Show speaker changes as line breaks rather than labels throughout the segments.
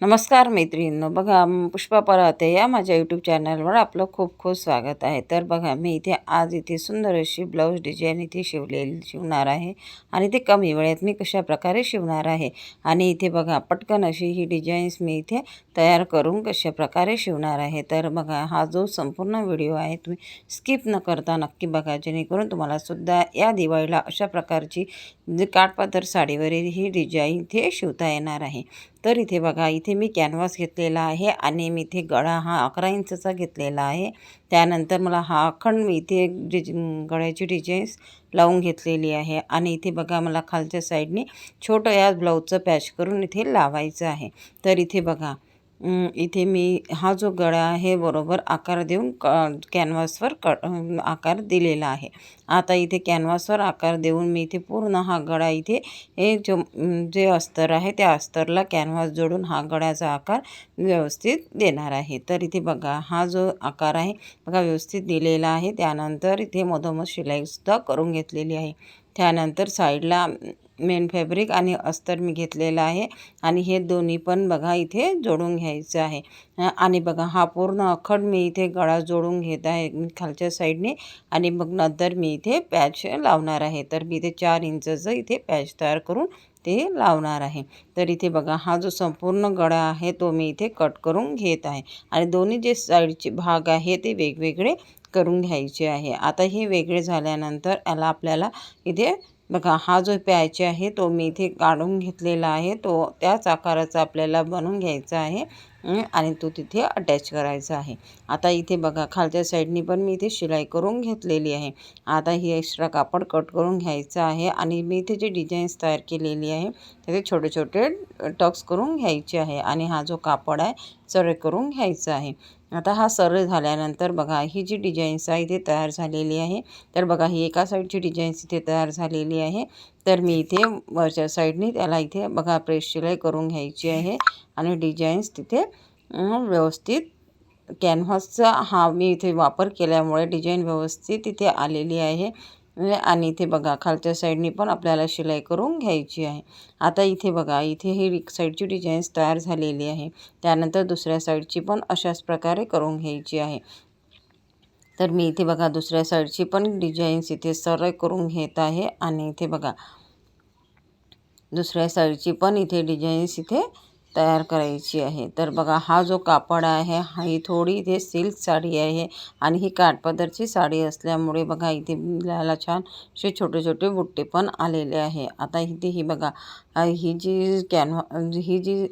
नमस्कार मैत्रिणींनो बघा पुष्पा पराते या माझ्या यूट्यूब चॅनलवर आपलं खूप खूप स्वागत आहे. तर बघा मी इथे आज इथे सुंदर अशी ब्लाऊज डिझाईन इथे शिवलेली शिवणार आहे आणि ते कमी वेळेत मी कशा प्रकारे शिवणार आहे आणि इथे बघा पटकन अशी ही डिझाईन्स मी इथे तयार करून कशा प्रकारे शिवणार आहे. तर बघा हा जो संपूर्ण व्हिडिओ आहे तुम्ही स्किप न करता नक्की बघा जेणेकरून तुम्हाला सुद्धा या दिवाळीला अशा प्रकारची काठपातर साडीवरील ही डिझाईन इथे शिवता येणार आहे. तर इथे बघा इथे मी कॅनव्हास घेतलेला आहे आणि मी इथे गळा हा अकरा इंचचा घेतलेला आहे. त्यानंतर मला हा अखंड मी इथे डिज गळ्याची डिझाईन्स लावून घेतलेली आहे आणि इथे बघा मला खालच्या साईडने छोटं या ब्लाऊजचं पॅच करून इथे लावायचं आहे. तर इथे बघा इथे मी हा जो गळा आहे बरोबर आकार देऊन क कॅनव्हासवर क आकार दिलेला आहे. आता इथे कॅनव्हासवर आकार देऊन मी इथे पूर्ण हा गळा इथे हे जो जे अस्तर आहे त्या अस्तरला कॅनव्हास जोडून हा गळ्याचा आकार व्यवस्थित देणार आहे. तर इथे बघा हा जो आकार आहे बघा व्यवस्थित दिलेला आहे. त्यानंतर इथे मधोमध शिलाईसुद्धा करून घेतलेली आहे. त्यानंतर साईडला मेन फॅब्रिक आणि अस्तर मी घेतलेलं आहे. आणि हे दोन्ही पण बघा इथे जोडून घ्यायचं आहे. आणि बघा हा पूर्ण अखंड मी इथे गळा जोडून घेत आहे खालच्या साईडने. आणि मग नंतर मी इथे पॅच लावणार आहे. तर मी इथे चार इंचचं इथे पॅच तयार करून ते लावणार आहे. तर इथे बघा हा जो संपूर्ण गळा आहे तो मी इथे कट करून घेत आहे. आणि दोन्ही जे साईडचे भाग आहे ते वेगवेगळे करून घ्यायचे आहे. आता हे वेगळे झाल्यानंतर याला आपल्याला इथे बघा हा जो प्यायचे आहे तो मी इथे काढून घेतलेला आहे. तो त्याच आकाराचा आपल्याला बनवून घ्यायचा आहे. आणि तो तिथे अटॅच करायचा आहे. आता इथे बघा खालच्या साईडनी पण मी इथे शिलाई करून घेतलेली आहे. आता ही एक्स्ट्रा कापड कट करून घ्यायचं आहे आणि मी इथे जे डिझाईन्स तयार केलेली आहे त्याचे छोटे छोटे टक्स करून घ्यायचे आहे आणि हा जो कापड आहे सरळ करून घ्यायचा आहे. आता हा सरळ झाल्यानंतर बघा ही जी डिझाईन्स आहे इथे तयार झालेली आहे. तर बघा ही एका साईडची डिझाईन्स इथे तयार झालेली आहे. तर मी इथे वरच्या साईडने त्याला इथे बघा प्रेस शिलाई करून घ्यायची आहे. आणि डिझाईन्स तिथे व्यवस्थित कॅनव्हासचा हा मी इथे वापर केल्यामुळे डिझाईन व्यवस्थित इथे आलेली आहे. आणि इथे बघा खालच्या साईडनी पण आपल्याला शिलाई करून घ्यायची आहे. आता इथे बघा इथे ही एक साईडची डिझाईन्स तयार झालेली आहे. त्यानंतर दुसऱ्या साईडची पण अशाच प्रकारे करून घ्यायची आहे. तर मी इथे बघा दुसऱ्या साईडची पण डिझाईन्स इथे सरळ करून घेत आहे. आणि इथे बघा दुसऱ्या साईडची पण इथे डिझाईन्स इथे तयार करायची आहे. तर बघा हा जो कापड आहे हा ही थोडी इथे सिल्क साडी आहे आणि ही काठपदरची साडी असल्यामुळे बघा इथे याला छान असे छोटे छोटे बुट्टे पण आलेले आहे. आता इथे ही बघा ही जी कॅनव्हा ही जी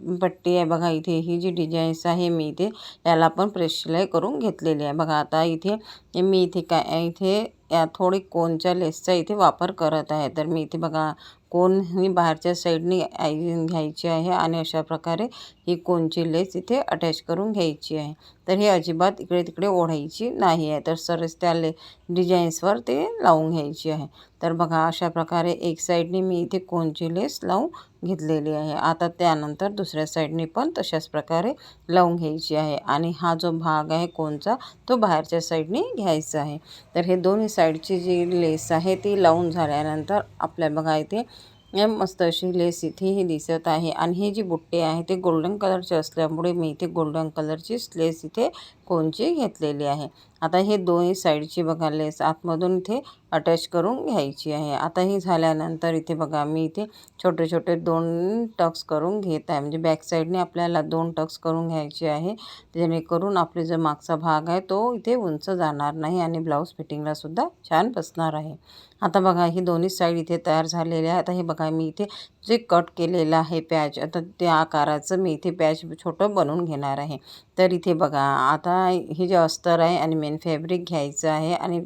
पट्टी आहे बघा इथे ही जी डिझाईन्स आहे मी इथे याला पण प्रेस शिलाई करून घेतलेली आहे. बघा आता इथे मी इथे काय इथे या थोडी कोनच्या लेसचा इथे वापर करत आहे. तर मी इथे बघा कोनही बाहेरच्या साईडनी आय- घ्यायची आहे आणि अशा प्रकारे ही कोनची लेस इथे अटॅच करून घ्यायची आहे. तर हे अजिबात इकडे तिकडे ओढायची नाही आहे. तर सरस त्या ले डिझाईन्सवर ते लावून घ्यायची आहे. तर बघा अशा प्रकारे एक साईडने मी इथे कोनची लेस लावून घेतलेली आहे. आता त्यानंतर दुसऱ्या साईडने पण तशाच प्रकारे लावून घ्यायची आहे. आणि हा जो भाग आहे कोनचा तो बाहेरच्या साईडने घ्यायचा आहे. तर हे दोन्ही साईडची जी लेस आहे ती लावून झाल्यानंतर आपल्या बघा इथे हे मस्त अशी लेस इथेही दिसत आहे. आणि हे जी बुट्टे आहे ते गोल्डन कलरचे असल्यामुळे मी इथे गोल्डन कलरचीच लेस इथे कोणची घेतलेली आहे. आता हे दोन्ही साईडची बघा लेस. आतमधून इथे अटॅच करून घ्यायची आहे. आता ही झाल्यानंतर इथे बघा मी इथे छोटे छोटे दोन टक्स करून घेत आहे. म्हणजे बॅक साईडने आपल्याला दोन टक्स करून घ्यायचे आहे. जेणेकरून आपले जो मागचा भाग आहे तो इथे उंच जाणार नाही आणि ब्लाऊज फिटिंगलासुद्धा छान बसणार आहे. आता बघा ही दोन्ही साईड इथे तयार झालेले आहे आता हे बघा मी इथे जे कट केलेलं आहे पॅच आता त्या आकाराचं मी इथे पॅच छोटं बनवून घेणार आहे. तर इथे बघा आता हे जे अस्तर आहे आणि मेन फॅब्रिक घ्यायचं आहे आणि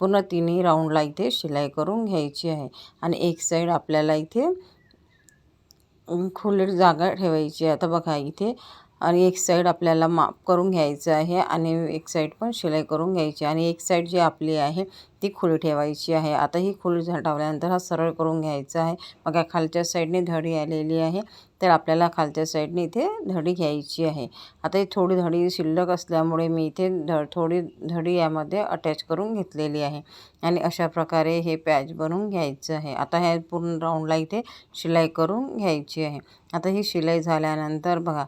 पूर्ण तिन्ही राऊंडला इथे शिलाई करून घ्यायची आहे. आणि एक साईड आपल्याला इथे खुली जागा ठेवायची आहे. आता बघा इथे आणि एक साईड आपल्याला माप करून घ्यायचं आहे आणि एक साईड पण शिलाई करून घ्यायची आणि एक साईड जी आपली आहे ती खुली ठेवायची आहे. आता ही खुली ठेवल्यानंतर हा सरळ करून घ्यायचा आहे. बघा खालच्या साईडने धडी आलेली आहे. तर आपल्याला खालच्या साईडने इथे धडी घ्यायची आहे. आता ही थोडी धडी शिल्लक असल्यामुळे मी इथे ध थोडी धडी यामध्ये अटॅच करून घेतलेली आहे. आणि अशा प्रकारे हे पॅच बनवून घ्यायचं आहे. आता ह्या पूर्ण राऊंडला इथे शिलाई करून घ्यायची आहे. आता ही शिलाई झाल्यानंतर बघा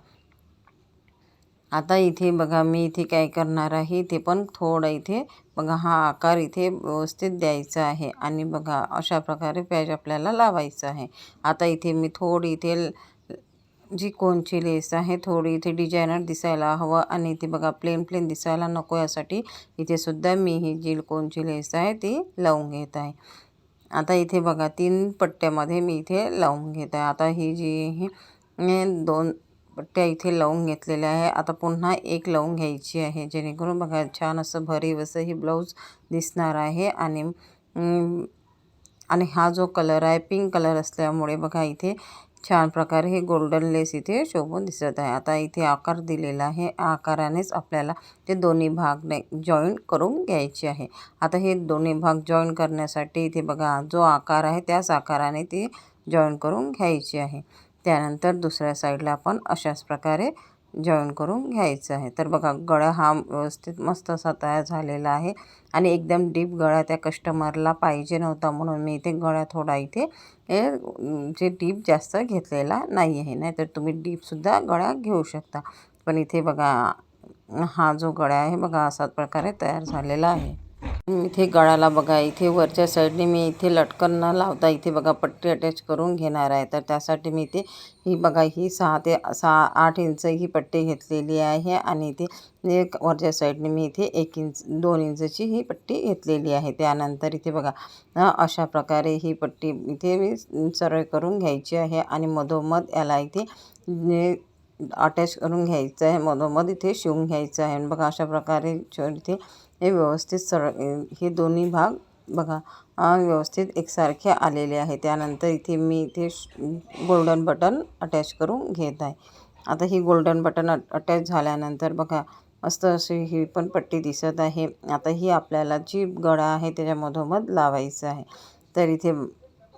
आता इथे बघा मी इथे काय करणार आहे ते पण थोडं इथे बघा हा आकार इथे व्यवस्थित द्यायचा आहे. आणि बघा अशा प्रकारे पॅच आपल्याला लावायचं आहे. आता इथे मी थोडी इथे जी कोणची लेस आहे थोडी इथे डिझायनर दिसायला हवं. आणि इथे बघा प्लेन प्लेन दिसायला नको यासाठी. इथे सुद्धा मी ही जी कोणची लेस आहे ती लावून घेत आहे. आता इथे बघा तीन पट्ट्यामध्ये मी इथे लावून घेत आहे. आता ही जी दोन पट्ट्या इथे लावून घेतलेल्या आहे. आता पुन्हा एक लावून घ्यायची आहे. जेणेकरून बघा छान असं भरीव असं ही ब्लाऊज दिसणार आहे. आणि आणि हा जो कलर आहे पिंक कलर असल्यामुळे बघा इथे छान प्रकारे हे गोल्डन लेस इथे शोभून दिसत आहे. आता इथे आकार दिलेला आहे. आकारानेच आपल्याला ते दोन्ही भाग जॉईन करून घ्यायचे आहे. आता हे दोन्ही भाग जॉईन करण्यासाठी इथे बघा जो आकार आहे त्याच आकाराने ते जॉईन करून घ्यायची आहे. त्यानंतर दुसऱ्या साईडला आपण अशाच प्रकारे जॉईन करून घ्यायचं आहे. तर बघा गळा हा व्यवस्थित मस्त असा तयार झालेला आहे आणि एकदम डीप गळा त्या कस्टमरला पाहिजे नव्हता म्हणून मी इथे गळा थोडा इथे जे डीप जास्त घेतलेला नाही आहे. नाहीतर तुम्ही डीपसुद्धा गळा घेऊ शकता. पण इथे बघा हा जो गळा आहे बघा असाच प्रकारे तयार झालेला आहे. इथे गळाला बघा इथे वरच्या साईडने मी इथे लटकन न लावता इथे बघा पट्टी अटॅच करून घेणार आहे. तर त्यासाठी मी इथे ही बघा ही सहा ते सहा आठ इंच ही पट्टी घेतलेली आहे आणि इथे एक वरच्या साईडने मी इथे एक इंच दोन इंचची ही पट्टी घेतलेली आहे. त्यानंतर इथे बघा अशा प्रकारे ही पट्टी इथे मी सरळ करून घ्यायची आहे आणि मधोमध याला इथे अटॅच करून घ्यायचं आहे मधोमध इथे शिवून घ्यायचं आहे. बघा अशा प्रकारे इथे हे व्यवस्थित सरळ हे दोन्ही भाग बघा. व्यवस्थित एकसारखे आलेले आहे त्यानंतर इथे मी इथे गोल्डन बटन अटॅच करून घेत आहे. आता ही गोल्डन बटन अटॅच झाल्यानंतर बघा मस्त अशी ही पण पट्टी दिसत आहे. आता ही आपल्याला जी गळा आहे त्याच्यामधोमध लावायचं आहे. तर इथे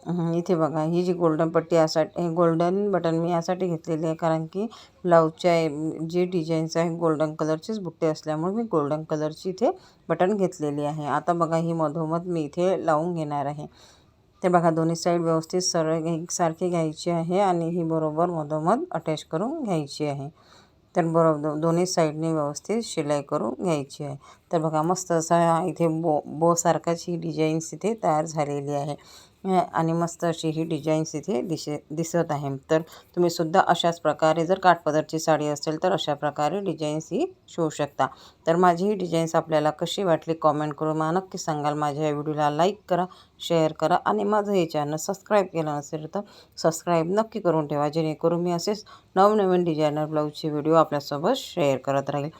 इथे बघा ही जी गोल्डन पट्टी यासाठी गोल्डन बटन मी यासाठी घेतलेली आहे कारण की ब्लाऊजच्या जी डिझाईन्स आहे गोल्डन कलरचीच बुट्टे असल्यामुळे मी गोल्डन कलरची इथे बटन घेतलेली आहे. आता बघा ही मधोमध मी इथे लावून घेणार आहे. ते बघा दोन्ही साईड व्यवस्थित सरळ एकसारखी घ्यायची आहे आणि ही बरोबर मधोमध अटॅच करून घ्यायची आहे. तर बरोबर दोन्ही साईडने व्यवस्थित शिलाई करून घ्यायची आहे. तर बघा मस्त असा इथे बो बोसारखाची ही डिझाईन्स इथे तयार झालेली आहे. आणि मस्त अशी ही डिझाईन्स इथे दिशे दिसत आहे. तर तुम्हीसुद्धा अशाच प्रकारे जर काठपदरची साडी असेल तर अशा प्रकारे डिझाईन्स ही शिवू शकता. तर माझी ही डिझाईन्स आपल्याला कशी वाटली कॉमेंट करून मला नक्की सांगाल. माझ्या या व्हिडिओला लाईक करा शेअर करा आणि माझं हे चॅनल सबस्क्राईब केलं नसेल तर सबस्क्राईब नक्की करून ठेवा. जेणेकरून मी असेच नवनवीन डिझायनर ब्लाऊजचे व्हिडिओ आपल्यासोबत शेअर करत राहील.